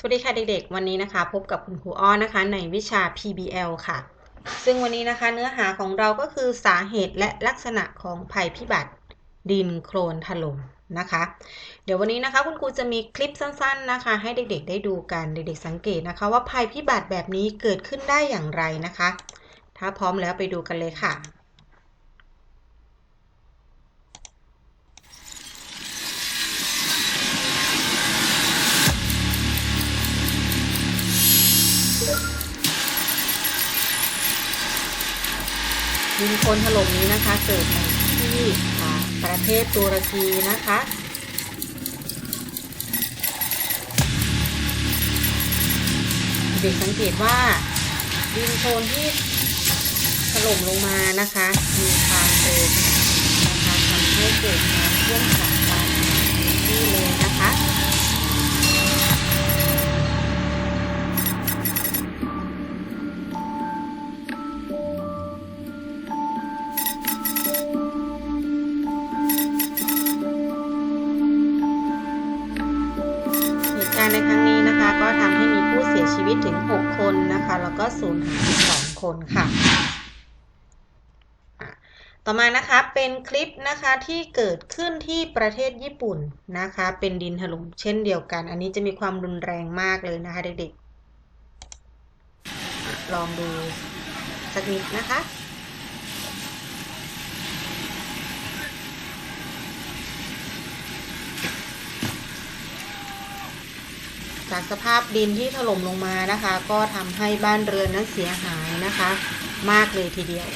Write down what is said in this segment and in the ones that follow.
สวัสดีค่ะเด็กๆ วันนี้นะคะ พบกับคุณครูอ้อนะคะ ในวิชา PBL ค่ะ ซึ่งวันนี้นะคะเนื้อหาของเราก็คือสาเหตุและลักษณะของภัยพิบัติดินโคลนถล่มนะคะ เดี๋ยววันนี้นะคะคุณครูจะมีคลิปสั้นๆนะคะ ให้เด็กๆ ได้ดูกันเด็กๆ สังเกตนะคะ ว่าภัยพิบัติแบบนี้เกิดขึ้นได้อย่างไรนะคะ ถ้าพร้อมแล้วไปดูกันเลยค่ะ ดินโคลนถล่มนี้นะคะ เกิดในที่ประเทศตุรกีนะคะเด็กสังเกตว่าดินโคลนที่ถล่มลงมานะคะ มีความเร็วนะคะทำให้เกิดน้ำท่วมขังบางที่เลยนะคะ แล้วก็สูญหายสองคนค่ะ ต่อมานะคะเป็นคลิปนะคะที่เกิดขึ้นที่ประเทศญี่ปุ่นนะคะ เป็นดินถล่มเช่นเดียวกัน อันนี้จะมีความรุนแรงมากเลยนะคะเด็กๆ ลองดูสักนิดนะคะ จากสภาพดินที่ถล่มลงมานะคะ ก็ทำให้บ้านเรือนนั้นเสียหายนะคะ มากเลยทีเดียว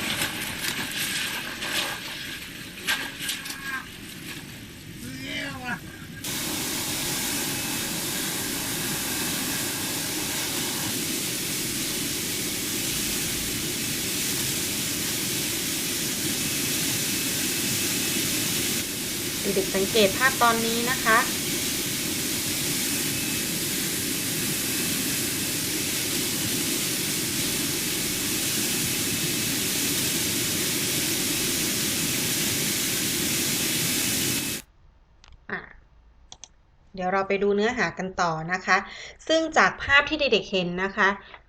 เด็กสังเกตภาพตอนนี้นะคะ เดี๋ยวเราไปดูเนื้อหากันต่อนะคะ ซึ่งจากภาพที่เด็กๆเห็นนะคะ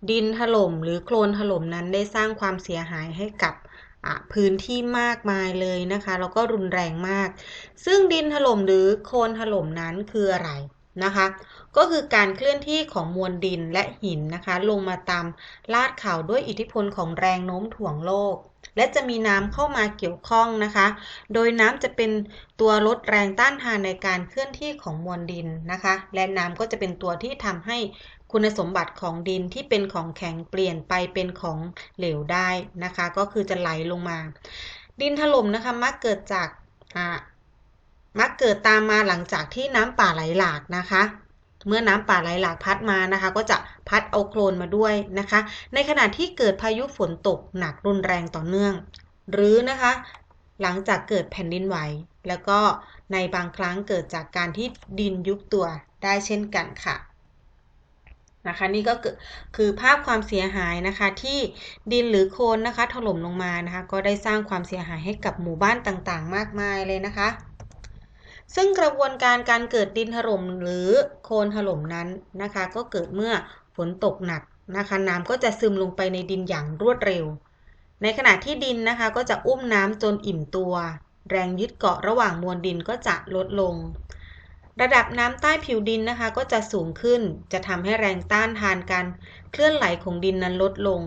ดินถล่มหรือโคลนถล่มนั้นได้สร้างความเสียหายให้กับพื้นที่มากมายเลยนะคะแล้วก็รุนแรงมาก ซึ่งดินถล่มหรือโคลนถล่มนั้นคืออะไรนะคะ ก็คือการเคลื่อนที่ของมวลดินและหินนะคะ ลงมาตามลาดเขาด้วยอิทธิพลของแรงโน้มถ่วงโลก และจะมีน้ำเข้ามาเกี่ยวข้องนะคะ โดยน้ำจะเป็นตัวลดแรงต้านทานในการเคลื่อนที่ของมวลดินนะคะ และน้ำก็จะเป็นตัวที่ทำให้คุณสมบัติของดินที่เป็นของแข็งเปลี่ยนไปเป็นของเหลวได้นะคะ ก็คือจะไหลลงมา ดินถล่มนะคะมักเกิดจากมักเกิดตามมาหลังจากที่น้ำป่าไหลหลากนะคะ เมื่อน้ำป่าไหลหลากพัดมานะคะ ก็จะพัดเอาโคลนมาด้วยนะคะ ในขณะที่เกิดพายุฝนตกหนักรุนแรงต่อเนื่อง หรือนะคะ หลังจากเกิดแผ่นดินไหว แล้วก็ในบางครั้งเกิดจากการที่ดินยุบตัวได้เช่นกันค่ะนะคะนี่ก็คือภาพความเสียหายนะคะที่ดินหรือโคลนนะคะถล่มลงมานะคะ ก็ได้สร้างความเสียหายให้กับหมู่บ้านต่างๆ มากมายเลยนะคะ ซึ่งกระบวนการการเกิดดินถล่มหรือโคลนถล่มนั้นนะคะ ก็เกิดเมื่อฝนตกหนักนะคะ น้ำก็จะซึมลงไปในดินอย่างรวดเร็ว ในขณะที่ดินนะคะ ก็จะอุ้มน้ำจนอิ่มตัว แรงยึดเกาะระหว่างมวลดินก็จะลดลง ระดับน้ำใต้ผิวดินนะคะ ก็จะสูงขึ้น จะทำให้แรงต้านทานการเคลื่อนไหลของดินนั้นลดลง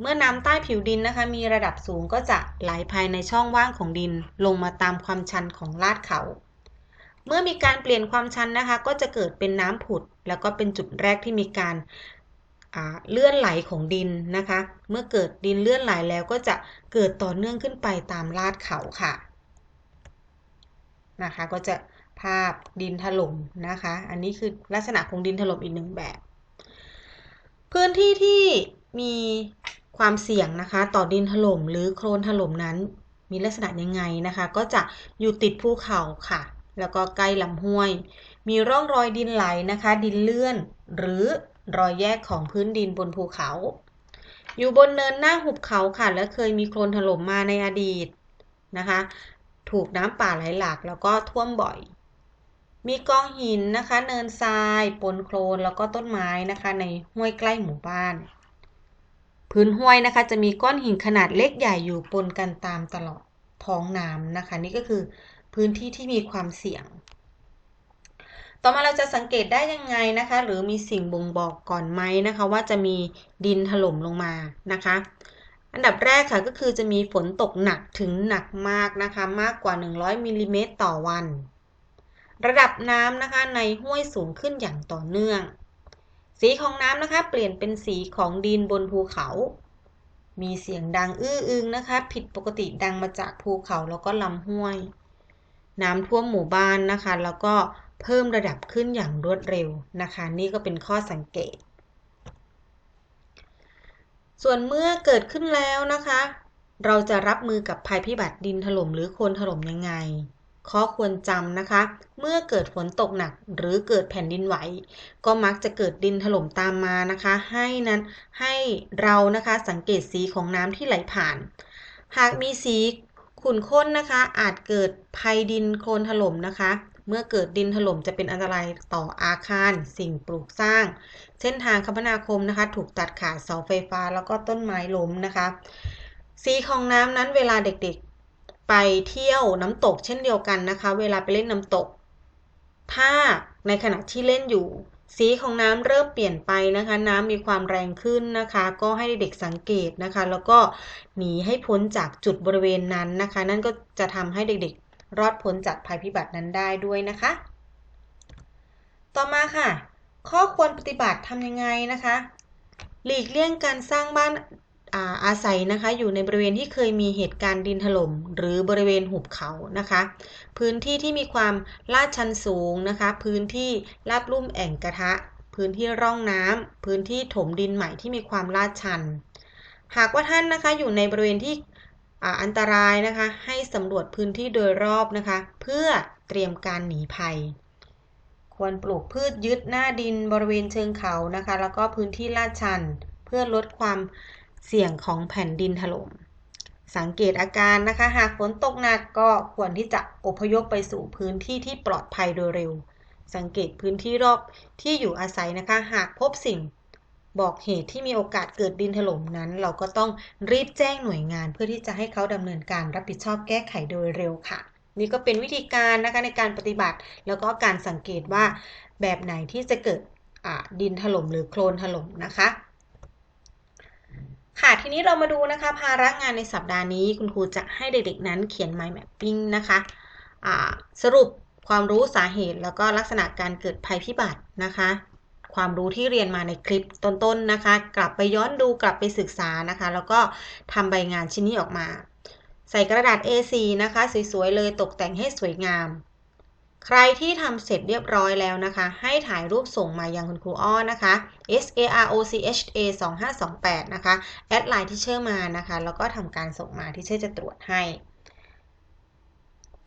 เมื่อน้ำใต้ผิวดินนะคะ มีระดับสูงก็จะไหลภายในช่องว่างของดิน ลงมาตามความชันของลาดเขา เมื่อมีการเปลี่ยนความชันนะคะ ก็จะเกิดเป็นน้ำผุด แล้วก็เป็นจุดแรกที่มีการเลื่อนไหลของดินนะคะ เมื่อเกิดดินเลื่อนไหลแล้วก็จะเกิดต่อเนื่องขึ้นไปตามลาดเขาค่ะนะคะ ก็จะภาพดินถล่มนะคะ อันนี้คือลักษณะของดินถล่มอีกหนึ่งแบบ พื้นที่ที่มีความเสี่ยงนะคะ ต่อดินถล่มหรือโคลนถล่มนั้น มีลักษณะยังไงนะคะ ก็จะอยู่ติดภูเขาค่ะ แล้วก็ใกล้ลำห้วย มีร่องรอยดินไหลนะคะ ดินเลื่อน หรือรอยแยกของพื้นดินบนภูเขา อยู่บนเนินหน้าหุบเขาค่ะ และเคยมีโคลนถล่มมาในอดีตนะคะ ถูกน้ำป่าไหลหลากแล้วก็ท่วมบ่อย มีกองหินนะคะ เนินทรายปนโคลนแล้วก็ต้นไม้นะคะ ในห้วยใกล้หมู่บ้าน พื้นห้วยนะคะ จะมีก้อนหินขนาดเล็กใหญ่อยู่ปนกันตามตลอดท้องน้ำนะคะ นี่ก็คือ พื้นที่ที่มีความเสี่ยง ต่อมาเราจะสังเกตได้ยังไงนะคะ หรือมีสิ่งบ่งบอกก่อนไหมนะคะ ว่าจะมีดินถล่มลงมานะคะ อันดับแรกค่ะก็คือจะมีฝนตกหนักถึงหนักมากนะคะ มากกว่า 100มิลลิเมตรต่อวัน ระดับน้ำนะคะในห้วยสูงขึ้นอย่างต่อเนื่อง สีของน้ำนะคะเปลี่ยนเป็นสีของดินบนภูเขามีเสียงดังอื้ออึงนะคะ ผิดปกติดังมาจากภูเขาแล้วก็ลำห้วย น้ำท่วมหมู่บ้านนะคะ แล้วก็เพิ่มระดับขึ้นอย่างรวดเร็วนะคะ นี่ก็เป็นข้อสังเกต ส่วนเมื่อเกิดขึ้นแล้วนะคะ เราจะรับมือกับภัยพิบัติดินถล่มหรือโคลนถล่มยังไงข้อควรจำนะคะ เมื่อเกิดฝนตกหนักหรือเกิดแผ่นดินไหว ก็มักจะเกิดดินถล่มตามมานะคะ ให้นั้นให้เรานะคะสังเกตสีของน้ำที่ไหลผ่าน หากมีสี ขุ่นข้นนะคะ อาจเกิดภัยดินโคลนถล่มนะคะ เมื่อเกิดดินถล่มจะเป็นอันตรายต่ออาคาร สิ่งปลูกสร้าง เส้นทางคมนาคมนะคะ ถูกตัดขาดเสาไฟฟ้าแล้วก็ต้นไม้ล้มนะคะ สีของน้ำนั้นเวลาเด็กๆไปเที่ยวน้ำตกเช่นเดียวกันนะคะ เวลาไปเล่นน้ำตก ถ้าในขณะที่เล่นอยู่ สีของน้ำเริ่มเปลี่ยนไปนะคะ น้ำมีความแรงขึ้นนะคะ ก็ให้เด็กสังเกตนะคะ แล้วก็หนีให้พ้นจากจุดบริเวณนั้นนะคะ นั่นก็จะทำให้เด็กๆ รอดพ้นจากภัยพิบัตินั้นได้ด้วยนะคะ ต่อมาค่ะ ข้อควรปฏิบัติทำยังไงนะคะ หลีกเลี่ยงการสร้างบ้าน อาอาศัยนะคะอยู่ในบริเวณที่เคยมีเหตุการณ์ดินถล่มหรือบริเวณหุบเขานะคะ พื้นที่ที่มีความลาดชันสูงนะคะ พื้นที่ราบลุ่มแอ่งกระทะ พื้นที่ร่องน้ำพื้นที่ถมดินใหม่ที่มีความลาดชัน หากว่าท่านนะคะอยู่ในบริเวณที่อันตรายนะคะ ให้สำรวจพื้นที่โดยรอบนะคะ เพื่อเตรียมการหนีภัย ควรปลูกพืชยึดหน้าดินบริเวณเชิงเขานะคะ แล้วก็พื้นที่ลาดชัน เพื่อลดความ เสี่ยงของแผ่นดินถล่ม สังเกตอาการนะคะ หากฝนตกหนักก็ควรที่จะอพยพไปสู่พื้นที่ที่ปลอดภัยโดยเร็ว สังเกตพื้นที่รอบที่อยู่อาศัยนะคะ หากพบสิ่งบอกเหตุที่มีโอกาสเกิดดินถล่มนั้น เราก็ต้องรีบแจ้งหน่วยงาน เพื่อที่จะให้เขาดำเนินการรับผิดชอบแก้ไขโดยเร็วค่ะ นี่ก็เป็นวิธีการนะคะในการปฏิบัติ แล้วก็การสังเกตว่าแบบไหนที่จะเกิดดินถล่มหรือโคลนถล่มนะคะ ค่ะ ทีนี้เรามาดูนะคะ ภาระงานในสัปดาห์นี้ คุณครูจะให้เด็กๆนั้นเขียน mind mapping นะคะสรุปความรู้สาเหตุแล้วก็ลักษณะการเกิดภัยพิบัตินะคะ ความรู้ที่เรียนมาในคลิปต้นๆนะคะ กลับไปย้อนดูกลับไปศึกษานะคะ แล้วก็ทำใบงานชิ้นนี้ออกมา ใส่กระดาษ A4 นะคะ สวยๆเลยตกแต่งให้สวยงาม ใครที่ทำเสร็จเรียบร้อยแล้วนะคะ ให้ถ่ายรูปส่งมายังคุณครูอ้อนะคะ s a r o c h a 2 5 2 8นะคะ แอดไลน์ที่เชื่อมานะคะ แล้วก็ทำการส่งมาที่เชื่อจะตรวจให้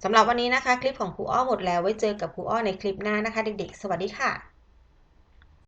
สำหรับวันนี้นะคะ คลิปของครูอ้อหมดแล้วไว้เจอกับครูอ้อในคลิปหน้านะคะ เด็กๆ สวัสดีค่ะ